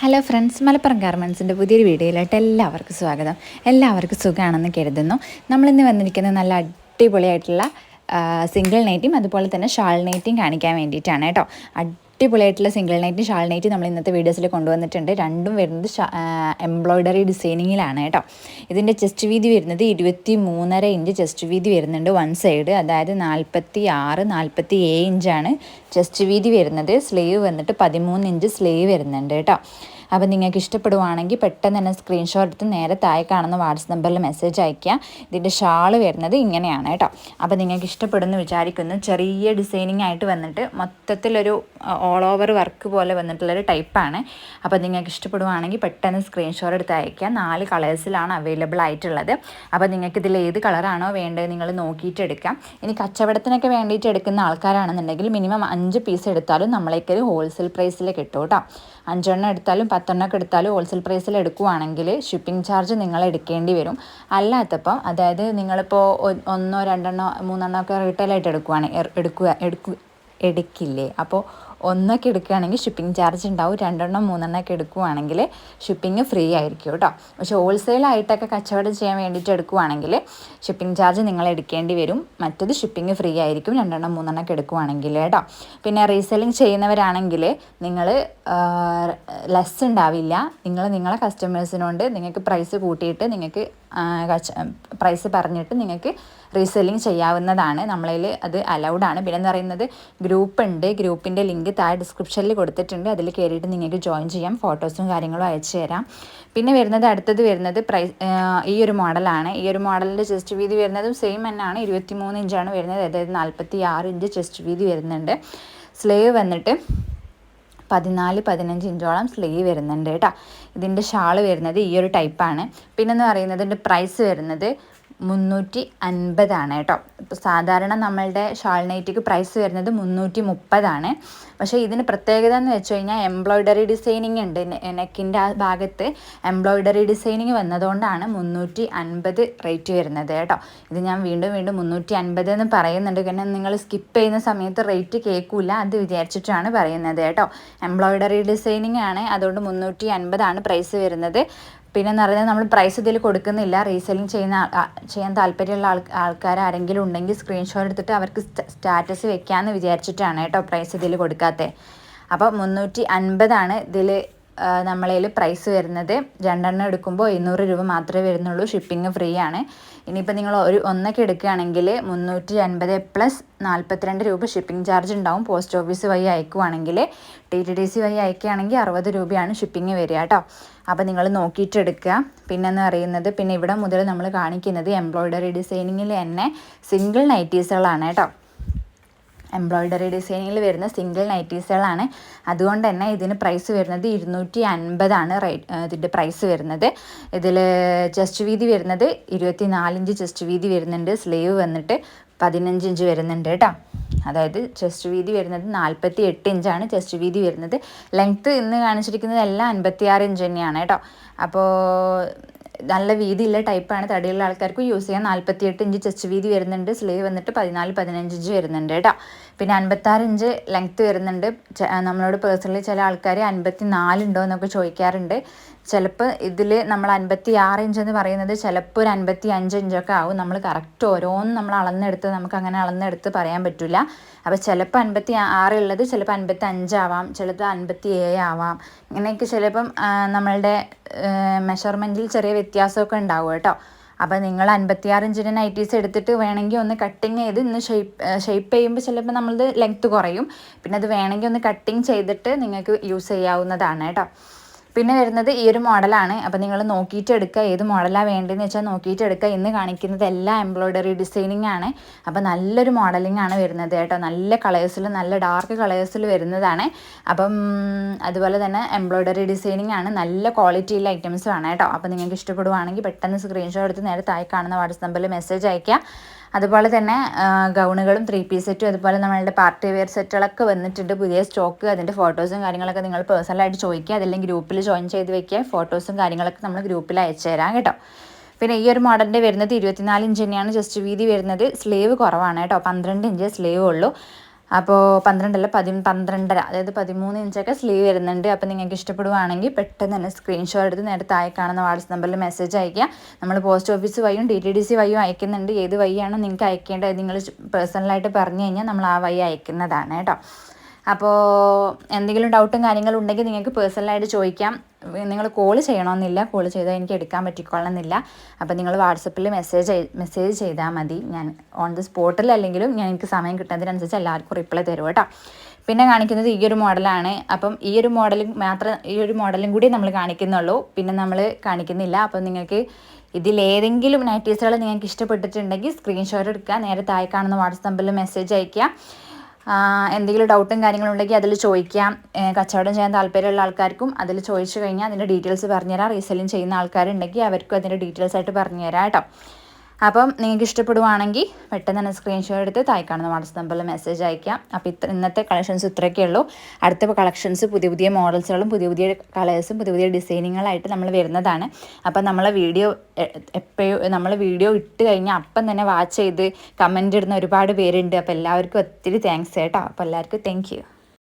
Hello friends Malappuram ഗാർമെൻസിന്റെ പുതിയൊരു വീഡിയോയിലായിട്ട് എല്ലാവർക്കും സ്വാഗതം. എല്ലാവർക്കും സുഖമാണെന്ന് കരുതുന്നു. നമ്മളിന്ന് വന്നിരിക്കുന്നത് നല്ല അടിപൊളിയായിട്ടുള്ള സിംഗിൾ നെയ്റ്റും അതുപോലെ തന്നെ ഷാൾ നെയ്റ്റും കാണിക്കാൻ വേണ്ടിയിട്ടാണ് കേട്ടോ. അടിപൊളിയായിട്ടുള്ള സിംഗിൾ നൈറ്റും ഷാൾ നൈറ്റും നമ്മൾ ഇന്നത്തെ വീഡിയോസിൽ കൊണ്ടുവന്നിട്ടുണ്ട്. രണ്ടും വരുന്നത് എംബ്രോയ്ഡറി ഡിസൈനിങ്ങിലാണ് കേട്ടോ. ഇതിന്റെ ചെസ്റ്റ് വീതി വരുന്നത് ഇരുപത്തി മൂന്നര ഇഞ്ച് ചെസ്റ്റ് വീതി വരുന്നുണ്ട് വൺ സൈഡ് അതായത് നാൽപ്പത്തി ആറ് നാൽപ്പത്തി ഏഴ് ഇഞ്ചാണ് ചെസ്റ്റ് വീതി വരുന്നത്. സ്ലീവ് വന്നിട്ട് പതിമൂന്ന് ഇഞ്ച് സ്ലീവ് വരുന്നുണ്ട് കേട്ടോ. അപ്പോൾ നിങ്ങൾക്ക് ഇഷ്ടപ്പെടുവാണെങ്കിൽ പെട്ടെന്ന് തന്നെ സ്ക്രീൻഷോട്ട് എടുത്ത് നേരെ താഴെ കാണുന്ന വാട്സപ്പ് നമ്പറിൽ മെസ്സേജ് അയയ്ക്കുക. ഇതിന്റെ ഷാൾ വരുന്നത് ഇങ്ങനെയാണ് കേട്ടോ. അപ്പോൾ നിങ്ങൾക്ക് ഇഷ്ടപ്പെടുന്നു വിചാരിക്കുന്നു. ചെറിയ ഡിസൈനിങ് ആയിട്ട് വന്നിട്ട് മൊത്തത്തിലൊരു ഓൾ ഓവർ വർക്ക് പോലെ വന്നിട്ടുള്ളൊരു ടൈപ്പാണ് അപ്പോൾ നിങ്ങൾക്ക് ഇഷ്ടപ്പെടുവാണെങ്കിൽ പെട്ടെന്ന് സ്ക്രീൻഷോട്ട് എടുത്ത് അയയ്ക്കുക. നാല് കളേഴ്സിലാണ് അവൈലബിൾ ആയിട്ടുള്ളത്. അപ്പോൾ നിങ്ങൾക്ക് ഇതിൽ ഏത് കളറാണോ വേണ്ടത് നിങ്ങൾ നോക്കിയിട്ട് എടുക്കാം. ഇനി കച്ചവടത്തിനൊക്കെ വേണ്ടിയിട്ട് എടുക്കുന്ന ആൾക്കാരാണെന്നുണ്ടെങ്കിൽ മിനിമം അഞ്ച് പീസ് എടുത്താലും നമ്മളേക്കൊരു ഹോൾസെയിൽ പ്രൈസിൽ കിട്ടും കേട്ടോ. അഞ്ചെണ്ണം എടുത്താലും പത്തെണ്ണമൊക്കെ എടുത്താലും ഹോൾസെയിൽ പ്രൈസിൽ എടുക്കുവാണെങ്കിൽ ഷിപ്പിംഗ് ചാർജ് നിങ്ങൾ എടുക്കേണ്ടി വരും. അല്ലാത്തപ്പം അതായത് നിങ്ങളിപ്പോൾ ഒന്നോ രണ്ടെണ്ണോ മൂന്നെണ്ണോ ഒക്കെ റീറ്റെയിലായിട്ട് എടുക്കുവാണ് എടുക്കുക എടുക്കുക എടുക്കില്ലേ? അപ്പോൾ ഒന്നൊക്കെ എടുക്കുകയാണെങ്കിൽ ഷിപ്പിംഗ് ചാർജ് ഉണ്ടാവും. രണ്ടെണ്ണം മൂന്നെണ്ണം ഒക്കെ എടുക്കുകയാണെങ്കിൽ ഷിപ്പിംഗ് ഫ്രീ ആയിരിക്കും കേട്ടോ. പക്ഷെ ഹോൾസെയിലായിട്ടൊക്കെ കച്ചവടം ചെയ്യാൻ വേണ്ടിയിട്ട് എടുക്കുകയാണെങ്കിൽ ഷിപ്പിംഗ് ചാർജ് നിങ്ങൾ എടുക്കേണ്ടി വരും. മറ്റത് ഷിപ്പിംഗ് ഫ്രീ ആയിരിക്കും. രണ്ടെണ്ണം മൂന്നെണ്ണം ഒക്കെ എടുക്കുകയാണെങ്കിൽ കേട്ടോ. പിന്നെ റീസെല്ലിംഗ് ചെയ്യുന്നവരാണെങ്കിൽ നിങ്ങൾ ലെസ് ഉണ്ടാവില്ല. നിങ്ങൾ നിങ്ങളെ കസ്റ്റമേഴ്സിനോട് നിങ്ങൾക്ക് പ്രൈസ് കൂട്ടിയിട്ട് നിങ്ങൾക്ക് പ്രൈസ് പറഞ്ഞിട്ട് നിങ്ങൾക്ക് റീസെല്ലിംഗ് ചെയ്യാവുന്നതാണ്. നമ്മളിൽ അത് അലൗഡ് ആണ്. പിന്നെ എന്ന് പറയുന്നത് ഗ്രൂപ്പ് ഉണ്ട്. ഗ്രൂപ്പിന്റെ ലിങ്ക് താഴെ ഡിസ്ക്രിപ്ഷനിൽ കൊടുത്തിട്ടുണ്ട്. അതിൽ കയറിയിട്ട് നിങ്ങൾക്ക് ജോയിൻ ചെയ്യാം. ഫോട്ടോസും കാര്യങ്ങളും അയച്ചു തരാം. പിന്നെ വരുന്നത് അടുത്തത് വരുന്നത് പ്രൈസ് ഈ ഒരു മോഡലാണ് ഈ ഒരു മോഡലിന്റെ ചെസ്റ്റ് വീതി വരുന്നതും സെയിം തന്നെയാണ് ഇരുപത്തി മൂന്ന് ഇഞ്ചാണ് വരുന്നത്. അതായത് നാൽപ്പത്തി ആറ് ഇഞ്ച് ചെസ്റ്റ് വീതി വരുന്നുണ്ട്. സ്ലേവ് വന്നിട്ട് പതിനാല് പതിനഞ്ച് ഇഞ്ചോളം സ്ലീവ് വരുന്നുണ്ട് കേട്ടോ. ഇതിന്റെ ഷാൾ വരുന്നത് ഈ ഒരു ടൈപ്പാണ് പിന്നെന്ന് പറയുന്നത് ഇതിന്റെ പ്രൈസ് വരുന്നത് മുന്നൂറ്റി അൻപതാണ് കേട്ടോ. ഇപ്പോൾ സാധാരണ നമ്മളുടെ ഷാൾ നൈറ്റിക്ക് പ്രൈസ് വരുന്നത് മുന്നൂറ്റി മുപ്പതാണ് പക്ഷേ ഇതിന് പ്രത്യേകത എന്ന് വെച്ച് കഴിഞ്ഞാൽ എംബ്രോയ്ഡറി ഡിസൈനിങ് ഉണ്ട്. നെക്കിന്റെ ആ ഭാഗത്ത് എംബ്രോയ്ഡറി ഡിസൈനിങ് വന്നതുകൊണ്ടാണ് മുന്നൂറ്റി അൻപത് റേറ്റ് വരുന്നത് കേട്ടോ. ഇത് ഞാൻ വീണ്ടും വീണ്ടും മുന്നൂറ്റി അൻപത് എന്ന് പറയുന്നുണ്ട്. കാരണം നിങ്ങൾ സ്കിപ്പ് ചെയ്യുന്ന സമയത്ത് റേറ്റ് കേൾക്കില്ല അത് വിചാരിച്ചിട്ടാണ് പറയുന്നത് കേട്ടോ. എംബ്രോയ്ഡറി ഡിസൈനിങ് ആണ്. അതുകൊണ്ട് മുന്നൂറ്റി അൻപതാണ് പ്രൈസ് വരുന്നത്. പിന്നെ എന്ന് പറഞ്ഞാൽ നമ്മൾ പ്രൈസ് ഇതിൽ കൊടുക്കുന്നില്ല. റീസെല്ലിംഗ് ചെയ്യുന്ന ചെയ്യാൻ താല്പര്യമുള്ള ആൾ ആൾക്കാർ ആരെങ്കിലും ഉണ്ടെങ്കിൽ സ്ക്രീൻഷോട്ട് എടുത്തിട്ട് അവർക്ക് സ്റ്റാറ്റസ് വെക്കാമെന്ന് വിചാരിച്ചിട്ടാണ് കേട്ടോ പ്രൈസ് ഇതിൽ കൊടുക്കാത്തത് അപ്പോൾ മുന്നൂറ്റി അൻപതാണ് ഇതിൽ നമ്മളതിൽ പ്രൈസ് വരുന്നത് രണ്ടെണ്ണം എടുക്കുമ്പോൾ എഴുന്നൂറ് രൂപ മാത്രമേ വരുന്നുള്ളൂ. ഷിപ്പിംഗ് ഫ്രീ ആണ്. ഇനിയിപ്പോൾ നിങ്ങൾ ഒരു ഒന്നൊക്കെ എടുക്കുകയാണെങ്കിൽ മുന്നൂറ്റി അൻപത് പ്ലസ് നാൽപ്പത്തിരണ്ട് രൂപ ഷിപ്പിംഗ് ചാർജ് ഉണ്ടാവും. പോസ്റ്റ് ഓഫീസ് വഴി അയക്കുവാണെങ്കിൽ ടി ടി ഡി സി വഴി അയക്കുകയാണെങ്കിൽ അറുപത് രൂപയാണ് ഷിപ്പിംഗ് വരിക കേട്ടോ. അപ്പോൾ നിങ്ങൾ നോക്കിയിട്ട് എടുക്കുക. പിന്നെന്ന് പറയുന്നത് പിന്നെ ഇവിടെ മുതൽ നമ്മൾ കാണിക്കുന്നത് എംബ്രോയ്ഡറി ഡിസൈനിങ്ങിൽ തന്നെ സിംഗിൾ നൈറ്റീസുകളാണ് കേട്ടോ. എംബ്രോയ്ഡറി ഡിസൈനിൽ വരുന്ന സിംഗിൾ നൈറ്റീസുകളാണ്. അതുകൊണ്ട് തന്നെ ഇതിന് പ്രൈസ് വരുന്നത് ഇരുന്നൂറ്റി അൻപതാണ് റേറ്റ് ഇതിന്റെ പ്രൈസ് വരുന്നത്. ഇതിൽ ചെസ്റ്റ് വീതി വരുന്നത് ഇരുപത്തി നാലിഞ്ച് ചെസ്റ്റ് വീതി വരുന്നുണ്ട്. സ്ലീവ് വന്നിട്ട് പതിനഞ്ച് ഇഞ്ച് വരുന്നുണ്ട് കേട്ടോ. അതായത് ചെസ്റ്റ് വീതി വരുന്നത് നാൽപ്പത്തി എട്ട് ഇഞ്ചാണ് ചെസ്റ്റ് വീതി വരുന്നത്. ലെങ്ത്ത് ഇന്ന് കാണിച്ചിരിക്കുന്നത് എല്ലാം അൻപത്തി ആറ് ഇഞ്ച് തന്നെയാണ് കേട്ടോ. അപ്പോൾ നല്ല വീതിയുള്ള ടൈപ്പാണ് തടിയുള്ള ആൾക്കാർക്ക് യൂസ് ചെയ്യാൻ നാൽപ്പത്തിയെട്ട് ഇഞ്ച് ചെസ്റ്റ് വീതി വരുന്നുണ്ട്. സ്ലീവ് വന്നിട്ട് പതിനാല് പതിനഞ്ച് ഇഞ്ച് വരുന്നുണ്ട് കേട്ടോ പിന്നെ അൻപത്താറ് ഇഞ്ച് ലെങ്ത്ത് വരുന്നുണ്ട്. നമ്മളോട് പേഴ്സണലി ചില ആൾക്കാർ അൻപത്തി നാലുണ്ടോ എന്നൊക്കെ ചോദിക്കാറുണ്ട്. ചിലപ്പോൾ ഇതിൽ നമ്മൾ അൻപത്തി ആറ് ഇഞ്ച് എന്ന് പറയുന്നത് ചിലപ്പോൾ ഒരു അൻപത്തി അഞ്ച് ഇഞ്ചൊക്കെ ആവും. നമ്മൾ കറക്റ്റ് ഓരോന്നും നമ്മൾ അളന്നെടുത്ത് നമുക്ക് അങ്ങനെ അളന്നെടുത്ത് പറയാൻ പറ്റില്ല അപ്പോൾ ചിലപ്പോൾ അൻപത്തി ആറ് ഉള്ളത് ചിലപ്പോൾ അൻപത്തി അഞ്ചാവാം ചിലപ്പോൾ അൻപത്തി ഏഴ് ആവാം. ഇങ്ങനെയൊക്കെ ചിലപ്പം നമ്മളുടെ മെഷർമെന്റിൽ ചെറിയ വ്യത്യാസമൊക്കെ ഉണ്ടാവും കേട്ടോ. അപ്പോൾ നിങ്ങൾ അൻപത്തിയാറ് ഇഞ്ചിന്റെ നൈറ്റീസ് എടുത്തിട്ട് വേണമെങ്കിൽ ഒന്ന് കട്ടിങ് ചെയ്ത് ഇന്ന് ഷേപ്പ് ഷേപ്പ് ചെയ്യുമ്പോൾ ചിലപ്പോൾ നമ്മളത് ലെങ്ത്ത് കുറയും. പിന്നെ അത് വേണമെങ്കിൽ ഒന്ന് കട്ടിങ് ചെയ്തിട്ട് നിങ്ങൾക്ക് യൂസ് ചെയ്യാവുന്നതാണ് കേട്ടോ. പിന്നെ വരുന്നത് ഈ ഒരു മോഡലാണ്. അപ്പോൾ നിങ്ങൾ നോക്കിയിട്ട് എടുക്കുക. ഏത് മോഡലാണ് വേണ്ടതെന്ന് വെച്ചാൽ നോക്കിയിട്ട് എടുക്കുക. ഇന്ന് കാണിക്കുന്നത് എല്ലാം എംബ്രോയ്ഡറി ഡിസൈനിങ് ആണ്. അപ്പോൾ നല്ലൊരു മോഡലിംഗ് ആണ് വരുന്നത് കേട്ടോ. നല്ല കളേഴ്സിൽ നല്ല ഡാർക്ക് കളേഴ്സിൽ വരുന്നതാണ്. അപ്പം അതുപോലെ തന്നെ എംബ്രോയ്ഡറി ഡിസൈനിങ് ആണ്. നല്ല ക്വാളിറ്റിയുള്ള ഐറ്റംസ് ആണ് കേട്ടോ. അപ്പോൾ നിങ്ങൾക്ക് ഇഷ്ടപ്പെടുവാണെങ്കിൽ പെട്ടെന്ന് സ്ക്രീൻഷോട്ട് എടുത്ത് നേരെ താഴെ കാണുന്ന വാട്സപ്പിൽ മെസ്സേജ് അയയ്ക്കുക. അതുപോലെ തന്നെ ഗൗണുകളും ത്രീ പീസ് സെറ്റും അതുപോലെ നമ്മളുടെ പാർട്ടി വെയർ സെറ്റുകളൊക്കെ വന്നിട്ടുണ്ട്. പുതിയ സ്റ്റോക്ക് അതിന്റെ ഫോട്ടോസും കാര്യങ്ങളൊക്കെ നിങ്ങൾ പേഴ്സണലായിട്ട് ചോദിക്കുക. അതല്ലെങ്കിൽ ഗ്രൂപ്പിൽ ജോയിൻ ചെയ്ത് വെക്കുക. ഫോട്ടോസും കാര്യങ്ങളൊക്കെ നമ്മൾ ഗ്രൂപ്പിൽ അയച്ചു തരാം കേട്ടോ. പിന്നെ ഈ ഒരു മോഡലിന്റെ വരുന്നത് ഇരുപത്തിനാല് ഇഞ്ച് തന്നെയാണ്. ജസ്റ്റ് വീതി വരുന്നത്. സ്ലീവ് കുറവാണ് കേട്ടോ. പന്ത്രണ്ട് ഇഞ്ച് സ്ലീവ് ഉള്ളൂ. അപ്പോൾ പന്ത്രണ്ടല്ല പതി പന്ത്രണ്ടര അതായത് പതിമൂന്ന് ഇഞ്ചൊക്കെ സ്ലീവ് വരുന്നുണ്ട്. അപ്പോൾ നിങ്ങൾക്ക് ഇഷ്ടപ്പെടുവാണെങ്കിൽ പെട്ടെന്ന് തന്നെ സ്ക്രീൻഷോട്ട് എടുത്ത് നേരെ താഴെ കാണുന്ന വാട്സപ്പ് നമ്പറിൽ മെസ്സേജ് അയക്കുക നമ്മൾ പോസ്റ്റ് ഓഫീസ് വഴിയും ഡി ടി ഡി സി വഴിയും അയക്കുന്നുണ്ട്. ഏത് വഴിയാണോ നിങ്ങൾക്ക് അയക്കേണ്ടത് നിങ്ങൾ പേഴ്സണലായിട്ട് പറഞ്ഞു കഴിഞ്ഞാൽ നമ്മൾ ആ വഴി അയക്കുന്നതാണ് കേട്ടോ. അപ്പോൾ എന്തെങ്കിലും ഡൗട്ടും കാര്യങ്ങളും ഉണ്ടെങ്കിൽ നിങ്ങൾക്ക് പേഴ്സണലായിട്ട് ചോദിക്കാം. നിങ്ങൾ കോൾ ചെയ്യണമെന്നില്ല കോൾ ചെയ്താൽ എനിക്ക് എടുക്കാൻ പറ്റിക്കൊള്ളണമെന്നില്ല. അപ്പോൾ നിങ്ങൾ വാട്സപ്പിൽ മെസ്സേജ് മെസ്സേജ് ചെയ്താൽ മതി. ഞാൻ ഓൺ ദി സ്പോട്ടിൽ അല്ലെങ്കിലും ഞാൻ എനിക്ക് സമയം കിട്ടുന്നതിനനുസരിച്ച് എല്ലാവർക്കും റിപ്ലൈ തരും കേട്ടോ. പിന്നെ കാണിക്കുന്നത് ഈ ഒരു മോഡലാണ് അപ്പം ഈ ഒരു മോഡലും മാത്രം ഈ ഒരു മോഡലും കൂടി നമ്മൾ കാണിക്കുന്നുള്ളൂ. പിന്നെ നമ്മൾ കാണിക്കുന്നില്ല. അപ്പം നിങ്ങൾക്ക് ഇതിലേതെങ്കിലും നൈറ്റീസുകൾ നിങ്ങൾക്ക് ഇഷ്ടപ്പെട്ടിട്ടുണ്ടെങ്കിൽ സ്ക്രീൻഷോട്ട് എടുക്കുക. നേരെ താഴെ കാണുന്ന വാട്സപ്പിൽ മെസ്സേജ് അയയ്ക്കുക. എന്തെങ്കിലും ഡൗട്ടും കാര്യങ്ങളും ഉണ്ടെങ്കിൽ അതിൽ ചോദിക്കാം. കച്ചവടം ചെയ്യാൻ താല്പര്യമുള്ള ആൾക്കാർക്കും അതിൽ ചോദിച്ചു കഴിഞ്ഞാൽ അതിന്റെ ഡീറ്റെയിൽസ് പറഞ്ഞുതരാം. റീസെല്ലിങ് ചെയ്യുന്ന ആൾക്കാരുണ്ടെങ്കിൽ അവർക്കും അതിന്റെ ഡീറ്റെയിൽസ് ആയിട്ട് പറഞ്ഞുതരാം കേട്ടോ. അപ്പം നിങ്ങൾക്ക് ഇഷ്ടപ്പെടുവാണെങ്കിൽ പെട്ടെന്ന് തന്നെ സ്ക്രീൻഷോട്ട് എടുത്ത് താഴെ കാണുന്ന വാട്സപ്പ് നമ്പറിൽ മെസ്സേജ് അയക്കാം. അപ്പോൾ ഇത്ര ഇന്നത്തെ കളക്ഷൻസ് ഇത്രയൊക്കെ ഉള്ളൂ. അടുത്ത കളക്ഷൻസ് പുതിയ പുതിയ മോഡൽസുകളും പുതിയ പുതിയ കളേഴ്സും പുതിയ പുതിയ ഡിസൈനിങ്ങുകളായിട്ട് നമ്മൾ വരുന്നതാണ്. അപ്പം നമ്മളെ വീഡിയോ എപ്പോഴും നമ്മൾ വീഡിയോ ഇട്ട് കഴിഞ്ഞാൽ അപ്പം തന്നെ വാച്ച് ചെയ്ത് കമന്റ് ഇടുന്ന ഒരുപാട് പേരുണ്ട്. അപ്പോൾ എല്ലാവർക്കും ഒത്തിരി താങ്ക്സ് കേട്ടോ. അപ്പോൾ എല്ലാവർക്കും താങ്ക്